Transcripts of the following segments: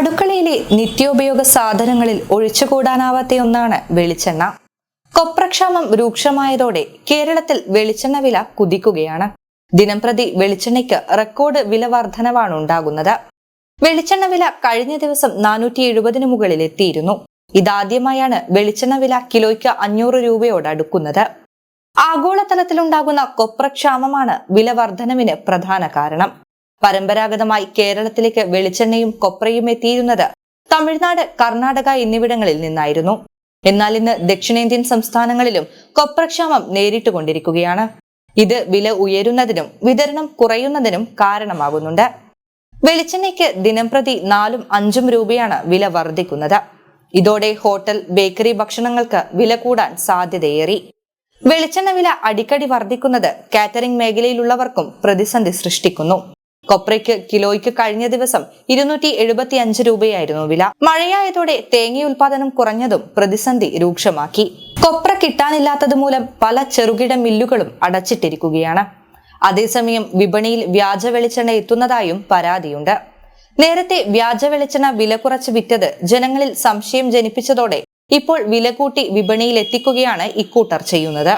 അടുക്കളയിലെ നിത്യോപയോഗ സാധനങ്ങളിൽ ഒഴിച്ചുകൂടാനാവാത്ത ഒന്നാണ് വെളിച്ചെണ്ണ. കൊപ്രക്ഷാമം രൂക്ഷമായതോടെ കേരളത്തിൽ വെളിച്ചെണ്ണ വില കുതിക്കുകയാണ്. ദിനംപ്രതി വെളിച്ചെണ്ണയ്ക്ക് റെക്കോർഡ് വില വർധനവാണ് ഉണ്ടാകുന്നത്. വെളിച്ചെണ്ണ വില കഴിഞ്ഞ ദിവസം നാനൂറ്റി എഴുപതിന് മുകളിൽ എത്തിയിരുന്നു ഇതാദ്യമായാണ് വെളിച്ചെണ്ണ വില കിലോയ്ക്ക് അഞ്ഞൂറ് രൂപയോട് അടുക്കുന്നത്. ആഗോളതലത്തിലുണ്ടാകുന്ന കൊപ്രക്ഷാമമാണ് വില വർധനവിന് പ്രധാന കാരണം. പരമ്പരാഗതമായി കേരളത്തിലേക്ക് വെളിച്ചെണ്ണയും കൊപ്രയും എത്തിയിരുന്നത് തമിഴ്നാട് കർണാടക എന്നിവിടങ്ങളിൽ നിന്നായിരുന്നു. എന്നാൽ ഇന്ന് ദക്ഷിണേന്ത്യൻ സംസ്ഥാനങ്ങളിലും കൊപ്രക്ഷാമം നേരിട്ടുകൊണ്ടിരിക്കുകയാണ്. ഇത് വില ഉയരുന്നതിനും വിതരണം കുറയുന്നതിനും കാരണമാകുന്നുണ്ട്. വെളിച്ചെണ്ണയ്ക്ക് ദിനംപ്രതി നാലും അഞ്ചും രൂപയാണ് വില വർദ്ധിക്കുന്നത്. ഇതോടെ ഹോട്ടൽ ബേക്കറി ഭക്ഷണങ്ങൾക്ക് വില കൂടാൻ സാധ്യതയേറി. വെളിച്ചെണ്ണ വില അടിക്കടി വർദ്ധിക്കുന്നത് കാറ്ററിംഗ് മേഖലയിലുള്ളവർക്കും പ്രതിസന്ധി സൃഷ്ടിക്കുന്നു. കൊപ്രയ്ക്ക് കിലോയ്ക്ക് കഴിഞ്ഞ ദിവസം ഇരുന്നൂറ്റി എഴുപത്തി അഞ്ച് രൂപയായിരുന്നു വില. മഴയായതോടെ തേങ്ങ ഉൽപാദനം കുറഞ്ഞതും പ്രതിസന്ധി രൂക്ഷമാക്കി. കൊപ്ര കിട്ടാനില്ലാത്തത് മൂലം പല ചെറുകിട മില്ലുകളും അടച്ചിട്ടിരിക്കുകയാണ്. അതേസമയം വിപണിയിൽ വ്യാജ വെളിച്ചെണ്ണ എത്തുന്നതായും പരാതിയുണ്ട്. നേരത്തെ വ്യാജ വെളിച്ചെണ്ണ വില കുറച്ച് വിറ്റത് ജനങ്ങളിൽ സംശയം ജനിപ്പിച്ചതോടെ ഇപ്പോൾ വില കൂട്ടി വിപണിയിൽ എത്തിക്കുകയാണ് ഇക്കൂട്ടർ ചെയ്യുന്നത്.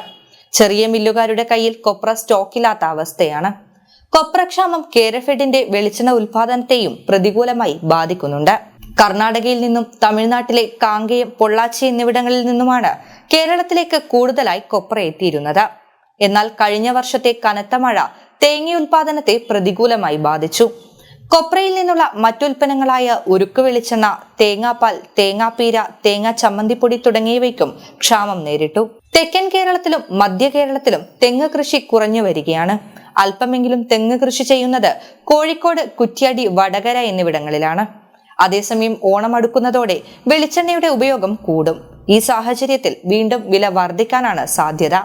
ചെറിയ മില്ലുകാരുടെ കയ്യിൽ കൊപ്ര സ്റ്റോക്കില്ലാത്ത അവസ്ഥയാണ്. കൊപ്രക്ഷാമം കേരഫെഡിന്റെ വെളിച്ചെണ്ണ ഉൽപാദനത്തെയും പ്രതികൂലമായി ബാധിക്കുന്നുണ്ട്. കർണാടകയിൽ നിന്നും തമിഴ്നാട്ടിലെ കാങ്കയം പൊള്ളാച്ചി എന്നിവിടങ്ങളിൽ നിന്നുമാണ് കേരളത്തിലേക്ക് കൂടുതലായി കൊപ്ര എത്തിയിരുന്നത്. എന്നാൽ കഴിഞ്ഞ വർഷത്തെ കനത്ത മഴ തേങ്ങ ഉൽപാദനത്തെ പ്രതികൂലമായി ബാധിച്ചു. കൊപ്രയിൽ നിന്നുള്ള മറ്റുൽപ്പന്നങ്ങളായ ഉരുക്ക് വെളിച്ചെണ്ണ തേങ്ങാപ്പാൽ തേങ്ങാപ്പീര തേങ്ങാ ചമ്മന്തിപ്പൊടി തുടങ്ങിയവയ്ക്കും ക്ഷാമം നേരിട്ടു. തെക്കൻ കേരളത്തിലും മധ്യ കേരളത്തിലും തെങ്ങ് കൃഷി കുറഞ്ഞു വരികയാണ്. അല്പമെങ്കിലും തെങ്ങ് കൃഷി ചെയ്യുന്നത് കോഴിക്കോട് കുറ്റ്യാടി വടകര എന്നിവിടങ്ങളിലാണ്. അതേസമയം ഓണം അടുക്കുന്നതോടെ വെളിച്ചെണ്ണയുടെ ഉപയോഗം കൂടും. ഈ സാഹചര്യത്തിൽ വീണ്ടും വില വർദ്ധിക്കാനാണ് സാധ്യത.